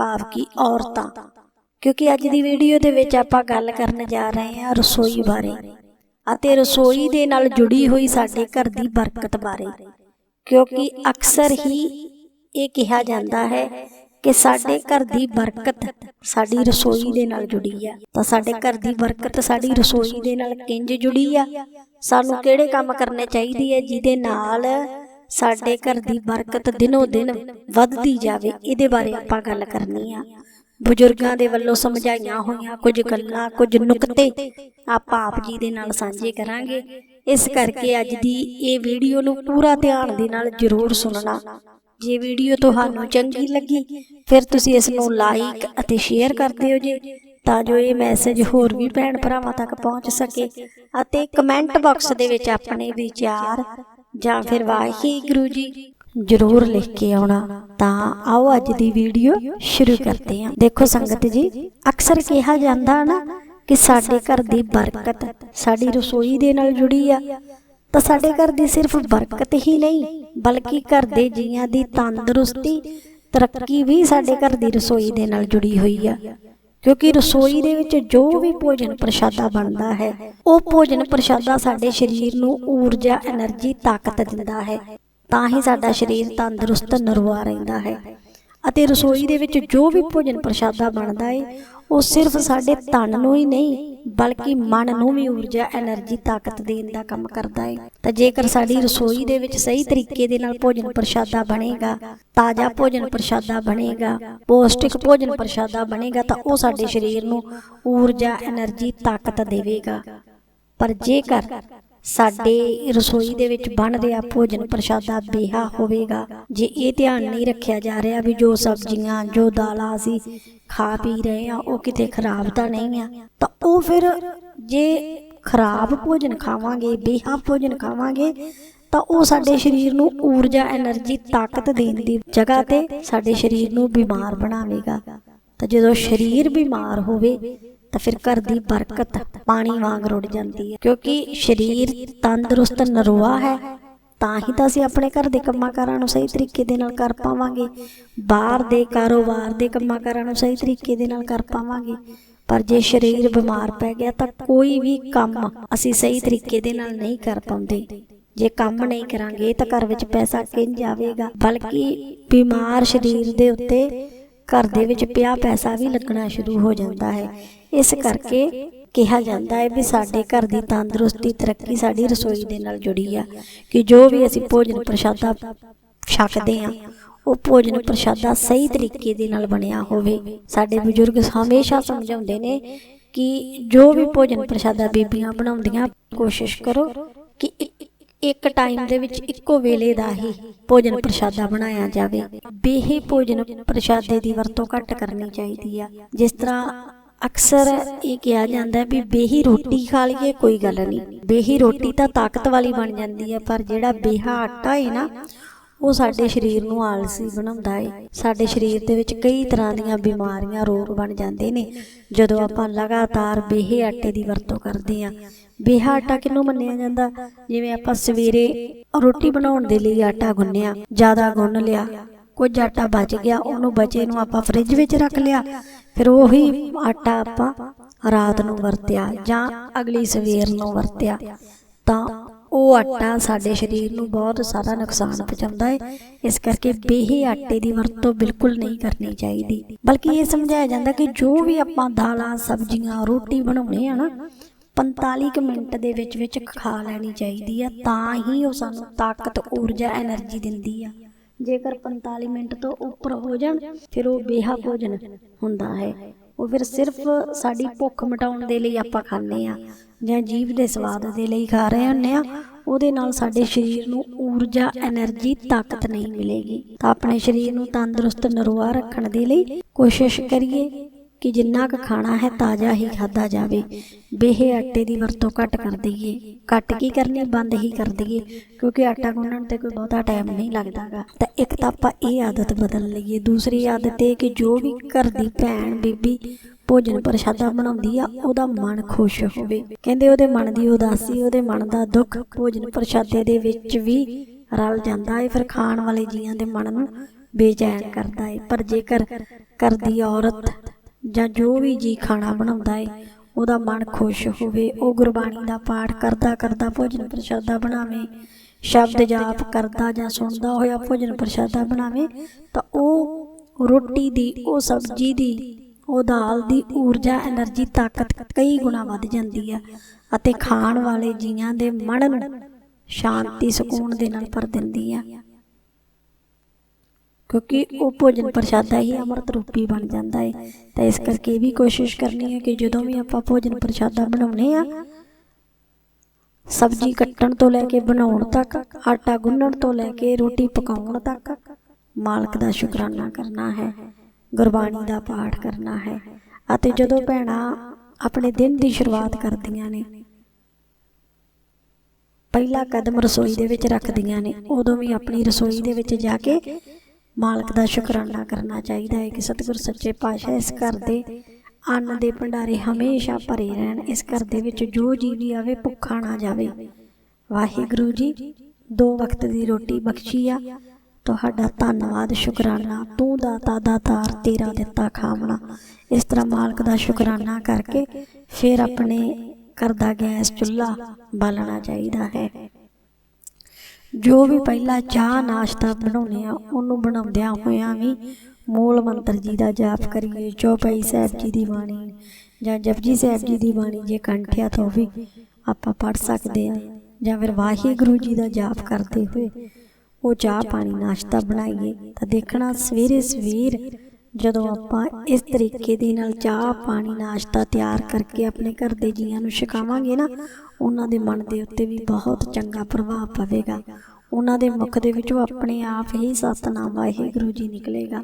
ਭਾਵ ਕਿ ਔਰਤਾਂ। ਕਿਉਂਕਿ ਅੱਜ ਦੀ ਵੀਡੀਓ ਦੇ ਵਿੱਚ ਆਪਾਂ ਗੱਲ ਕਰਨ ਜਾ ਰਹੇ ਹਾਂ ਰਸੋਈ ਬਾਰੇ ਅਤੇ ਰਸੋਈ ਦੇ ਨਾਲ ਜੁੜੀ ਹੋਈ ਸਾਡੇ ਘਰ ਦੀ ਬਰਕਤ ਬਾਰੇ। ਕਿਉਂਕਿ ਅਕਸਰ ਹੀ ਇਹ ਕਿਹਾ ਜਾਂਦਾ ਹੈ ਕਿ ਸਾਡੇ ਘਰ ਦੀ ਬਰਕਤ ਸਾਡੀ ਰਸੋਈ ਦੇ ਨਾਲ ਜੁੜੀ ਆ। ਤਾਂ ਸਾਡੇ ਘਰ ਦੀ ਬਰਕਤ ਸਾਡੀ ਰਸੋਈ ਦੇ ਨਾਲ ਕਿੰਜ ਜੁੜੀ ਆ? ਸਾਨੂੰ ਕਿਹੜੇ ਕੰਮ ਕਰਨੇ ਚਾਹੀਦੇ ਆ ਜਿਹਦੇ ਨਾਲ ਸਾਡੇ ਘਰ ਦੀ ਬਰਕਤ ਦਿਨੋ ਦਿਨ ਵੱਧਦੀ ਜਾਵੇ, ਇਹਦੇ ਬਾਰੇ ਆਪਾਂ ਗੱਲ ਕਰਨੀ ਆ। ਬਜ਼ੁਰਗਾਂ ਦੇ ਵੱਲੋਂ ਸਮਝਾਈਆਂ ਹੋਈਆਂ ਕੁਝ ਗੱਲਾਂ, ਕੁਝ ਨੁਕਤੇ ਆਪਾਂ ਆਪ ਜੀ ਦੇ ਨਾਲ ਸਾਂਝੇ ਕਰਾਂਗੇ। ਇਸ ਕਰਕੇ ਅੱਜ ਦੀ ਇਹ ਵੀਡੀਓ ਨੂੰ ਪੂਰਾ ਧਿਆਨ ਦੇ ਨਾਲ ਜ਼ਰੂਰ ਸੁਣਨਾ। ਜੇ ਵੀਡੀਓ ਤੁਹਾਨੂੰ ਚੰਗੀ ਲੱਗੀ, ਫਿਰ ਤੁਸੀਂ ਇਸ ਨੂੰ ਲਾਈਕ ਅਤੇ ਸ਼ੇਅਰ ਕਰ ਦਿਓ ਜੀ, ਤਾਂ ਜੋ ਇਹ ਮੈਸੇਜ ਹੋਰ ਵੀ ਭੈਣ ਭਰਾਵਾਂ ਤੱਕ ਪਹੁੰਚ ਸਕੇ ਅਤੇ ਕਮੈਂਟ ਬਾਕਸ ਦੇ ਵਿੱਚ ਆਪਣੇ ਵਿਚਾਰ ਜਾਂ ਫਿਰ ਵਾਹਿਗੁਰੂ ਜੀ ਜ਼ਰੂਰ ਲਿਖ ਕੇ ਆਉਣਾ ਤਾਂ ਆਓ ਅੱਜ ਦੀ ਵੀਡੀਓ ਸ਼ੁਰੂ ਕਰਦੇ ਹਾਂ। ਦੇਖੋ ਸੰਗਤ ਜੀ ਅਕਸਰ ਕਿਹਾ ਜਾਂਦਾ ਨਾ ਕਿ ਸਾਡੇ ਘਰ ਦੀ ਬਰਕਤ ਸਾਡੀ ਰਸੋਈ ਦੇ ਨਾਲ ਜੁੜੀ ਆ। ਤਾਂ ਸਾਡੇ ਘਰ ਦੀ ਸਿਰਫ ਬਰਕਤ ਹੀ ਨਹੀਂ ਬਲਕਿ ਘਰ ਦੇ ਜੀਆਂ ਦੀ ਤੰਦਰੁਸਤੀ ਤਰੱਕੀ ਵੀ ਸਾਡੇ ਘਰ ਦੀ ਰਸੋਈ ਦੇ ਨਾਲ ਜੁੜੀ ਹੋਈ ਆ। ਕਿਉਂਕਿ ਰਸੋਈ ਦੇ ਵਿੱਚ ਜੋ ਵੀ ਭੋਜਨ ਪ੍ਰਸ਼ਾਦਾ ਬਣਦਾ ਹੈ, ਉਹ ਭੋਜਨ ਪ੍ਰਸ਼ਾਦਾ ਸਾਡੇ ਸਰੀਰ ਨੂੰ ਊਰਜਾ એનર્ਜੀ ਤਾਕਤ ਦਿੰਦਾ ਹੈ। ਤਾਂ ਹੀ ਸਾਡਾ ਸਰੀਰ ਤੰਦਰੁਸਤ ਨਰਵਾ ਰਹਿੰਦਾ ਹੈ। ਅਤੇ ਰਸੋਈ ਦੇ ਵਿੱਚ ਜੋ ਵੀ ਭੋਜਨ ਪ੍ਰਸ਼ਾਦਾ ਬਣਦਾ ਹੈ ਉਹ ਸਿਰਫ ਸਾਡੇ ਤਨ ਨੂੰ ਹੀ ਨਹੀਂ, ਬਲਕਿ ਮਨ ਨੂੰ ਵੀ ਊਰਜਾ એનર્ਜੀ ਤਾਕਤ ਦੇਣ ਦਾ ਕੰਮ ਕਰਦਾ ਹੈ ਤਾਂ ਜੇਕਰ ਸਾਡੀ ਰਸੋਈ ਦੇ ਵਿੱਚ ਸਹੀ ਤਰੀਕੇ ਦੇ ਨਾਲ ਭੋਜਨ ਪ੍ਰਸ਼ਾਦਾ ਬਣੇਗਾ, ਤਾਜ਼ਾ ਭੋਜਨ ਪ੍ਰਸ਼ਾਦਾ ਬਣੇਗਾ, ਪੌਸ਼ਟਿਕ ਭੋਜਨ ਪ੍ਰਸ਼ਾਦਾ ਬਣੇਗਾ, ਤਾਂ ਉਹ ਸਾਡੇ ਸਰੀਰ ਨੂੰ ਊਰਜਾ એનર્ਜੀ ਤਾਕਤ ਦੇਵੇਗਾ। ਪਰ ਜੇਕਰ ਸਾਡੇ ਰਸੋਈ ਦੇ ਵਿੱਚ ਬਣ ਰਿਹਾ ਭੋਜਨ ਪ੍ਰਸ਼ਾਦਾ ਬੇਹਾ ਹੋਵੇਗਾ। ਜੇ ਇਹ ਧਿਆਨ ਨਹੀਂ ਰੱਖਿਆ ਜਾ ਰਿਹਾ ਵੀ ਜੋ ਸਬਜ਼ੀਆਂ ਜੋ ਦਾਲਾਂ ਅਸੀਂ ਖਾ ਪੀ ਰਹੇ ਆ ਉਹ ਕਿਤੇ ਖਰਾਬ ਤਾਂ ਨਹੀਂ ਆ। ਤਾਂ ਉਹ ਫਿਰ ਜੇ ਖਰਾਬ ਭੋਜਨ ਖਾਵਾਂਗੇ ਬੇਹਾ ਭੋਜਨ ਖਾਵਾਂਗੇ ਤਾਂ ਉਹ ਸਾਡੇ ਸਰੀਰ ਨੂੰ ਊਰਜਾ એનર્ਜੀ ਤਾਕਤ ਦੇਣ ਦੀ ਜਗ੍ਹਾ ਤੇ ਸਾਡੇ ਸਰੀਰ ਨੂੰ ਬਿਮਾਰ ਬਣਾਵੇਗਾ। ਤਾਂ ਜਦੋਂ ਸਰੀਰ ਬਿਮਾਰ ਹੋਵੇ ਤਾਂ ਫਿਰ ਘਰ ਦੀ ਬਰਕਤ ਪਾਣੀ ਵਾਂਗ ਰੁੜ ਜਾਂਦੀ ਹੈ। ਕਿਉਂਕਿ ਸਰੀਰ ਤੰਦਰੁਸਤ ਨਰੋਆ ਹੈ, ਤਾਂ ਹੀ ਤਾਂ ਅਸੀਂ ਆਪਣੇ ਘਰ ਦੇ ਕੰਮਾਂ ਕਾਰਾਂ ਨੂੰ ਸਹੀ ਤਰੀਕੇ ਦੇ ਨਾਲ ਕਰ ਪਾਵਾਂਗੇ। ਬਾਹਰ ਦੇ ਕਾਰੋਬਾਰ ਦੇ ਕੰਮਾਂ ਕਾਰਾਂ ਨੂੰ ਸਹੀ ਤਰੀਕੇ ਦੇ ਨਾਲ ਕਰ ਪਾਵਾਂਗੇ। ਪਰ ਜੇ ਸਰੀਰ ਬਿਮਾਰ ਪੈ ਗਿਆ ਤਾਂ ਕੋਈ ਵੀ ਕੰਮ ਅਸੀਂ ਸਹੀ ਤਰੀਕੇ ਦੇ ਨਾਲ ਨਹੀਂ ਕਰ ਪਾਉਂਦੇ। ਜੇ ਕੰਮ ਨਹੀਂ ਕਰਾਂਗੇ ਤਾਂ ਘਰ ਵਿੱਚ ਪੈਸਾ ਕਿੰਝ ਜਾਵੇਗਾ ਬਲਕਿ ਬਿਮਾਰ ਸਰੀਰ ਦੇ ਉੱਤੇ ਘਰ ਦੇ ਵਿੱਚ ਪਿਆ ਪੈਸਾ ਵੀ ਲੱਗਣਾ ਸ਼ੁਰੂ ਹੋ ਜਾਂਦਾ ਹੈ। ਇਸ ਕਰਕੇ ਕਿਹਾ ਜਾਂਦਾ ਹੈ ਵੀ ਸਾਡੇ ਘਰ ਦੀ ਤੰਦਰੁਸਤੀ, ਤਰੱਕੀ ਸਾਡੀ ਰਸੋਈ ਦੇ ਨਾਲ ਜੁੜੀ ਆ ਕਿ ਜੋ ਵੀ ਅਸੀਂ ਭੋਜਨ ਪ੍ਰਸ਼ਾਦਾ ਛਕਦੇ ਆ, ਉਹ ਭੋਜਨ ਪ੍ਰਸ਼ਾਦਾ ਸਹੀ ਤਰੀਕੇ ਦੇ ਨਾਲ ਬਣਿਆ ਹੋਵੇ। ਸਾਡੇ ਬਜ਼ੁਰਗ ਹਮੇਸ਼ਾ ਸਮਝਾਉਂਦੇ ਨੇ ਕਿ ਜੋ ਵੀ ਭੋਜਨ ਪ੍ਰਸ਼ਾਦਾ ਬੀਬੀਆਂ ਬਣਾਉਂਦੀਆਂ, ਕੋਸ਼ਿਸ਼ ਕਰੋ ਕਿ ਇੱਕ- ਟਾਈਮ ਦੇ ਵਿੱਚ ਇੱਕੋ ਵੇਲੇ ਦਾ ਹੀ ਭੋਜਨ ਪ੍ਰਸ਼ਾਦਾ ਬਣਾਇਆ ਜਾਵੇ। ਬੇਹੀ ਭੋਜਨ ਪ੍ਰਸ਼ਾਦੇ ਦੀ ਵਰਤੋਂ ਘੱਟ ਕਰਨੀ ਚਾਹੀਦੀ ਆ। ਜਿਸ ਤਰ੍ਹਾਂ ਅਕਸਰ ਇਹ ਕਿਹਾ ਜਾਂਦਾ ਵੀ ਬੇਹੀ ਰੋਟੀ ਖਾ ਲਈਏ, ਕੋਈ ਗੱਲ ਨਹੀਂ। ਬੇਹੀ ਰੋਟੀ ਤਾਂ ਤਾਕਤ ਵਾਲੀ ਬਣ ਜਾਂਦੀ ਹੈ ਪਰ ਜਿਹੜਾ ਬੇਹਾ ਆਟਾ ਹੈ ਨਾ ਉਹ ਸਾਡੇ ਸਰੀਰ ਨੂੰ ਆਲਸੀ ਬਣਾਉਂਦਾ ਹੈ ਸਾਡੇ ਸਰੀਰ ਦੇ ਵਿੱਚ ਕਈ ਤਰ੍ਹਾਂ ਦੀਆਂ ਬਿਮਾਰੀਆਂ ਰੋਗ ਬਣ ਜਾਂਦੇ ਨੇ। ਜਦੋਂ ਆਪਾਂ ਲਗਾਤਾਰ ਬੇਹੇ ਆਟੇ ਦੀ ਵਰਤੋਂ ਕਰਦੇ ਹਾਂ। ਬੇਹਾ ਆਟਾ ਕਿਹਨੂੰ ਮੰਨਿਆ ਜਾਂਦਾ? ਜਿਵੇਂ ਆਪਾਂ ਸਵੇਰੇ ਰੋਟੀ ਬਣਾਉਣ ਦੇ ਲਈ ਆਟਾ ਗੁੰਨਿਆ ਜ਼ਿਆਦਾ ਗੁੰਨ ਲਿਆ ਕੁਝ ਆਟਾ ਬਚ ਗਿਆ ਉਹਨੂੰ ਬਚੇ ਨੂੰ ਆਪਾਂ ਫ੍ਰਿਜ ਵਿੱਚ ਰੱਖ ਲਿਆ। ਫਿਰ ਉਹੀ ਆਟਾ ਆਪਾਂ ਰਾਤ ਨੂੰ ਵਰਤਿਆ ਜਾਂ ਅਗਲੀ ਸਵੇਰ ਨੂੰ ਵਰਤਿਆ। ਤਾਂ ਉਹ ਆਟਾ ਸਾਡੇ ਸਰੀਰ ਨੂੰ ਬਹੁਤ ਸਾਰਾ ਨੁਕਸਾਨ ਪਹੁੰਚਾਉਂਦਾ ਹੈ। ਇਸ ਕਰਕੇ ਬੇਹੀ ਆਟੇ ਦੀ ਵਰਤੋਂ ਬਿਲਕੁਲ ਨਹੀਂ ਕਰਨੀ ਚਾਹੀਦੀ। ਬਲਕਿ ਇਹ ਸਮਝਾਇਆ ਜਾਂਦਾ ਕਿ ਜੋ ਵੀ ਆਪਾਂ ਦਾਲਾਂ, ਸਬਜ਼ੀਆਂ, ਰੋਟੀ ਬਣਾਉਣੇ ਆ ਨਾ 45 ਮਿੰਟ ਦੇ ਵਿੱਚ ਵਿੱਚ ਖਾ ਲੈਣੀ ਚਾਹੀਦੀ ਆ, ਤਾਂ ਹੀ ਉਹ ਸਾਨੂੰ ਤਾਕਤ, ਊਰਜਾ એનર્ਜੀ ਦਿੰਦੀ ਆ। ਜੇਕਰ 45 ਮਿੰਟ ਤੋਂ ਉੱਪਰ ਹੋ ਜਾਣ, ਫਿਰ ਉਹ ਬੇਹਾ ਭੋਜਨ ਹੁੰਦਾ ਹੈ। ਉਹ ਫਿਰ ਸਿਰਫ ਸਾਡੀ ਭੁੱਖ ਮਿਟਾਉਣ ਦੇ ਲਈ ਆਪਾਂ ਖਾਂਦੇ ਆ। ਜਾਂ ਜੀਭ ਦੇ ਸਵਾਦ ਦੇ ਲਈ ਖਾ ਰਹੇ ਹੁੰਨੇ ਆ, ਉਹਦੇ ਨਾਲ ਸਾਡੇ ਸਰੀਰ ਨੂੰ ਊਰਜਾ એનર્ਜੀ ਤਾਕਤ ਨਹੀਂ ਮਿਲੇਗੀ। ਤਾਂ ਆਪਣੇ ਸਰੀਰ ਨੂੰ ਤੰਦਰੁਸਤ ਨਰਵਾ ਰੱਖਣ ਦੇ ਲਈ ਕੋਸ਼ਿਸ਼ ਕਰੀਏ ਕਿ ਜਿੰਨਾ ਕੁ ਖਾਣਾ ਹੈ ਤਾਜ਼ਾ ਹੀ ਖਾਦਾ ਜਾਵੇ। ਬੇਹੇ ਆਟੇ ਦੀ ਵਰਤੋਂ ਘੱਟ ਕਰ ਦਈਏ। ਘੱਟ ਕੀ ਕਰਨੀ, ਬੰਦ ਹੀ ਕਰ ਦਈਏ, ਕਿਉਂਕਿ ਆਟਾ ਗੁੰਨਣ ਤੇ ਕੋਈ ਬਹੁਤਾ ਟਾਈਮ ਨਹੀਂ ਲੱਗਦਾਗਾ। ਤਾਂ ਇੱਕ ਤਾਂ ਆਪਾਂ ਇਹ ਆਦਤ ਬਦਲ ਲਈਏ। ਦੂਸਰੀ ਆਦਤ ਇਹ ਕਿ ਜੋ ਵੀ ਘਰ ਦੀ ਭੈਣ, ਬੀਬੀ ਭੋਜਨ ਪ੍ਰਸ਼ਾਦਾ ਬਣਾਉਂਦੀ ਆ, ਉਹਦਾ ਮਨ ਖੁਸ਼ ਹੋਵੇ। ਕਹਿੰਦੇ ਉਹਦੇ ਮਨ ਦੀ ਉਦਾਸੀ, ਉਹਦੇ ਮਨ ਦਾ ਦੁੱਖ ਭੋਜਨ ਪ੍ਰਸ਼ਾਦੇ ਦੇ ਵਿੱਚ ਵੀ ਰਲ ਜਾਂਦਾ ਹੈ ਫਿਰ ਖਾਣ ਵਾਲੇ ਜੀਆਂ ਦੇ ਮਨ ਨੂੰ ਬੇਚੈਨ ਕਰਦਾ ਹੈ ਪਰ ਜੇਕਰ ਘਰ ਦੀ ਔਰਤ ਜਾਂ ਜੋ ਵੀ ਜੀ ਖਾਣਾ ਬਣਾਉਂਦਾ ਹੈ ਉਹਦਾ ਮਨ ਖੁਸ਼ ਹੋਵੇ, ਉਹ ਗੁਰਬਾਣੀ ਦਾ ਪਾਠ ਕਰਦਾ ਕਰਦਾ ਭੋਜਨ ਪ੍ਰਸ਼ਾਦਾ ਬਣਾਵੇ, ਸ਼ਬਦ ਜਾਪ ਕਰਦਾ ਜਾਂ ਸੁਣਦਾ ਹੋਇਆ ਭੋਜਨ ਪ੍ਰਸ਼ਾਦਾ ਬਣਾਵੇ, ਤਾਂ ਉਹ ਰੋਟੀ ਦੀ, ਉਹ ਸਬਜ਼ੀ ਦੀ ਉਹ ਦਾਲ ਦੀ ਊਰਜਾ એનર્ਜੀ ਤਾਕਤ ਕਈ ਗੁਣਾ ਵੱਧ ਜਾਂਦੀ ਹੈ ਅਤੇ ਖਾਣ ਵਾਲੇ ਜੀਆਂ ਦੇ ਮਨ ਨੂੰ ਸ਼ਾਂਤੀ, ਸਕੂਨ ਦੇ ਨਾਲ ਭਰ ਦਿੰਦੀ ਹੈ ਕਿਉਂਕਿ ਉਹ ਭੋਜਨ ਪ੍ਰਸ਼ਾਦਾ ਹੀ ਅਮਰਤ ਰੂਪੀ ਬਣ ਜਾਂਦਾ ਹੈ ਤਾਂ ਇਸ ਕਰਕੇ ਵੀ ਕੋਸ਼ਿਸ਼ ਕਰਨੀ ਹੈ ਕਿ ਜਦੋਂ ਵੀ ਆਪਾਂ ਭੋਜਨ ਪ੍ਰਸ਼ਾਦਾ ਬਣਾਉਨੇ ਆ, ਸਬਜ਼ੀ ਕੱਟਣ ਤੋਂ ਲੈ ਕੇ ਬਣਾਉਣ ਤੱਕ, ਆਟਾ ਗੁੰਨਣ ਤੋਂ ਲੈ ਕੇ ਰੋਟੀ ਪਕਾਉਣ ਤੱਕ, ਮਾਲਕ ਦਾ ਸ਼ੁਕਰਾਨਾ ਕਰਨਾ ਹੈ। ਗੁਰਬਾਣੀ ਦਾ ਪਾਠ ਕਰਨਾ ਹੈ ਅਤੇ ਜਦੋਂ ਭੈਣਾਂ ਆਪਣੇ ਦਿਨ ਦੀ ਸ਼ੁਰੂਆਤ ਕਰਦੀਆਂ ਨੇ ਪਹਿਲਾ ਕਦਮ ਰਸੋਈ ਦੇ ਵਿੱਚ ਰੱਖਦੀਆਂ ਨੇ ਉਦੋਂ ਵੀ ਆਪਣੀ ਰਸੋਈ ਦੇ ਵਿੱਚ ਜਾ ਕੇ ਮਾਲਕ ਦਾ ਸ਼ੁਕਰਾਨਾ ਕਰਨਾ ਚਾਹੀਦਾ ਹੈ ਕਿ ਸਤਿਗੁਰ ਸੱਚੇ ਪਾਤਸ਼ਾਹ ਇਸ ਘਰ ਦੇ ਅੰਨ ਦੇ ਭੰਡਾਰੇ ਹਮੇਸ਼ਾ ਭਰੇ ਰਹਿਣ ਇਸ ਘਰ ਦੇ ਵਿੱਚ ਜੋ ਜੀ ਵੀ ਆਵੇ ਭੁੱਖਾ ਨਾ ਜਾਵੇ। ਵਾਹਿਗੁਰੂ ਜੀ ਦੋ ਵਕਤ ਦੀ ਰੋਟੀ ਬਖਸ਼ੀ ਆ। ਤੁਹਾਡਾ ਧੰਨਵਾਦ, ਸ਼ੁਕਰਾਨਾ। ਤੂੰ ਦਾਤਾ ਦਾਤਾਰ ਤੇਰਾ ਦਿੱਤਾ ਖਾਵਣਾ। ਇਸ ਤਰ੍ਹਾਂ ਮਾਲਕ ਦਾ ਸ਼ੁਕਰਾਨਾ ਕਰਕੇ ਫਿਰ ਆਪਣੇ ਘਰ ਦਾ ਗੈਸ ਚੁੱਲ੍ਹਾ ਬਾਲਣਾ ਚਾਹੀਦਾ ਹੈ। ਜੋ ਵੀ ਪਹਿਲਾਂ ਚਾਹ ਨਾਸ਼ਤਾ ਬਣਾਉਨੇ ਆ, ਉਹਨੂੰ ਬਣਾਉਂਦਿਆਂ ਹੋਇਆਂ ਵੀ ਮੂਲ ਮੰਤਰ ਜੀ ਦਾ ਜਾਪ ਕਰੀਏ, ਚੌਪਈ ਸਾਹਿਬ ਜੀ ਦੀ ਬਾਣੀ ਜਾਂ ਜਪਜੀ ਸਾਹਿਬ ਜੀ ਦੀ ਬਾਣੀ ਜੇ ਕੰਠਿਆ ਤੋਂ ਵੀ ਆਪਾਂ ਪੜ ਸਕਦੇ ਆ ਜਾਂ ਫਿਰ ਵਾਹਿਗੁਰੂ ਜੀ ਦਾ ਜਾਪ ਕਰਦੇ ਹੋਏ ਉਹ ਚਾਹ ਪਾਣੀ ਨਾਸ਼ਤਾ ਬਣਾਈਏ ਤਾਂ ਦੇਖਣਾ ਸਵੇਰੇ ਸਵੇਰ ਜਦੋਂ ਆਪਾਂ ਇਸ ਤਰੀਕੇ ਦੇ ਨਾਲ ਚਾਹ, ਪਾਣੀ, ਨਾਸ਼ਤਾ ਤਿਆਰ ਕਰਕੇ ਆਪਣੇ ਘਰ ਦੇ ਜੀਆਂ ਨੂੰ ਛਕਾਵਾਂਗੇ ਨਾ, ਉਹਨਾਂ ਦੇ ਮਨ ਦੇ ਉੱਤੇ ਵੀ ਬਹੁਤ ਚੰਗਾ ਪ੍ਰਭਾਵ ਪਵੇਗਾ। ਉਹਨਾਂ ਦੇ ਮੁਖ ਦੇ ਵਿੱਚੋਂ ਆਪਣੇ ਆਪ ਹੀ ਸਤਨਾਮ ਵਾਹਿਗੁਰੂ ਜੀ ਨਿਕਲੇਗਾ।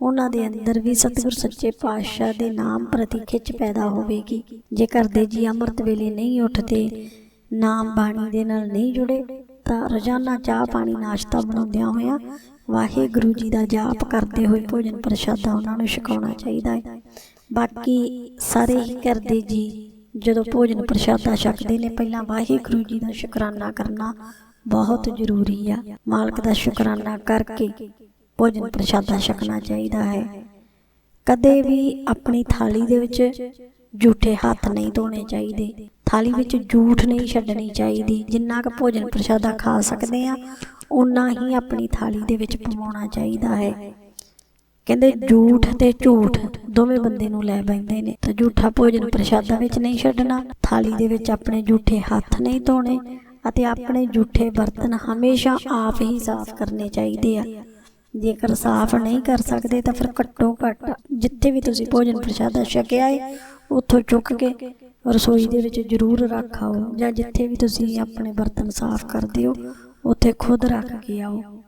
ਉਹਨਾਂ ਦੇ ਅੰਦਰ ਵੀ ਸਤਿਗੁਰ ਸੱਚੇ ਪਾਤਸ਼ਾਹ ਦੇ ਨਾਮ ਪ੍ਰਤੀ ਖਿੱਚ ਪੈਦਾ ਹੋਵੇਗੀ। ਜੇ ਘਰ ਦੇ ਜੀ ਅੰਮ੍ਰਿਤ ਵੇਲੇ ਨਹੀਂ ਉੱਠਦੇ, ਨਾਮ ਬਾਣੀ ਦੇ ਨਾਲ ਨਹੀਂ ਜੁੜੇ ਤਾਂ ਰੋਜ਼ਾਨਾ ਚਾਹ ਪਾਣੀ ਨਾਸ਼ਤਾ ਬਣਾਉਂਦਿਆਂ ਹੋਇਆਂ ਵਾਹਿਗੁਰੂ ਜੀ ਦਾ ਜਾਪ ਕਰਦੇ ਹੋਏ ਭੋਜਨ ਪ੍ਰਸ਼ਾਦਾ ਉਹਨਾਂ ਨੂੰ ਛਕਾਉਣਾ ਚਾਹੀਦਾ ਹੈ। ਬਾਕੀ ਸਾਰੇ ਹੀ ਕਰਦੇ ਜੀ, ਜਦੋਂ ਭੋਜਨ ਪ੍ਰਸ਼ਾਦਾ ਛਕਦੇ ਨੇ, ਪਹਿਲਾਂ ਵਾਹਿਗੁਰੂ ਜੀ ਦਾ ਸ਼ੁਕਰਾਨਾ ਕਰਨਾ ਬਹੁਤ ਜ਼ਰੂਰੀ ਆ। ਮਾਲਕ ਦਾ ਸ਼ੁਕਰਾਨਾ ਕਰਕੇ ਭੋਜਨ ਪ੍ਰਸ਼ਾਦਾ ਛਕਣਾ ਚਾਹੀਦਾ ਹੈ। ਕਦੇ ਵੀ ਆਪਣੀ ਥਾਲੀ ਦੇ ਵਿੱਚ ਝੂਠੇ ਹੱਥ ਨਹੀਂ ਧੋਣੇ ਚਾਹੀਦੇ। ਥਾਲੀ ਵਿੱਚ ਝੂਠ ਨਹੀਂ ਛੱਡਣੀ ਚਾਹੀਦੀ। ਜਿੰਨਾ ਕੁ ਭੋਜਨ ਪ੍ਰਸ਼ਾਦਾ ਖਾ ਸਕਦੇ ਆ ਉਨਾ ਹੀ ਆਪਣੀ ਥਾਲੀ ਦੇ ਵਿੱਚ ਪਵਾਉਣਾ ਚਾਹੀਦਾ ਹੈ। ਕਹਿੰਦੇ ਝੂਠ ਤੇ ਝੂਠ ਦੋਵੇਂ ਬੰਦੇ ਨੂੰ ਲੈ ਬੈਂਦੇ ਨੇ। ਤਾਂ ਝੂਠਾ ਭੋਜਨ ਪ੍ਰਸ਼ਾਦਾ ਵਿੱਚ ਨਹੀਂ ਛੱਡਣਾ ਥਾਲੀ ਦੇ ਵਿੱਚ ਆਪਣੇ ਝੂਠੇ ਹੱਥ ਨਹੀਂ ਧੋਣੇ ਅਤੇ ਆਪਣੇ ਝੂਠੇ ਬਰਤਨ ਹਮੇਸ਼ਾ ਆਪ ਹੀ ਸਾਫ਼ ਕਰਨੇ ਚਾਹੀਦੇ ਆ। ਜੇਕਰ ਸਾਫ਼ ਨਹੀਂ ਕਰ ਸਕਦੇ ਤਾਂ ਫਿਰ ਘੱਟੋ ਘੱਟ ਜਿੱਥੇ ਵੀ ਤੁਸੀਂ ਭੋਜਨ ਪ੍ਰਸ਼ਾਦਾ ਛਕਿਆ ਹੈ ਉੱਥੋਂ ਚੁੱਕ ਕੇ ਰਸੋਈ ਦੇ ਵਿੱਚ ਜ਼ਰੂਰ ਰੱਖ ਆਓ ਜਾਂ ਜਿੱਥੇ ਵੀ ਤੁਸੀਂ ਆਪਣੇ ਬਰਤਨ ਸਾਫ਼ ਕਰਦੇ ਹੋ, ਉੱਥੇ ਖੁਦ ਰੱਖ ਕੇ ਆਓ।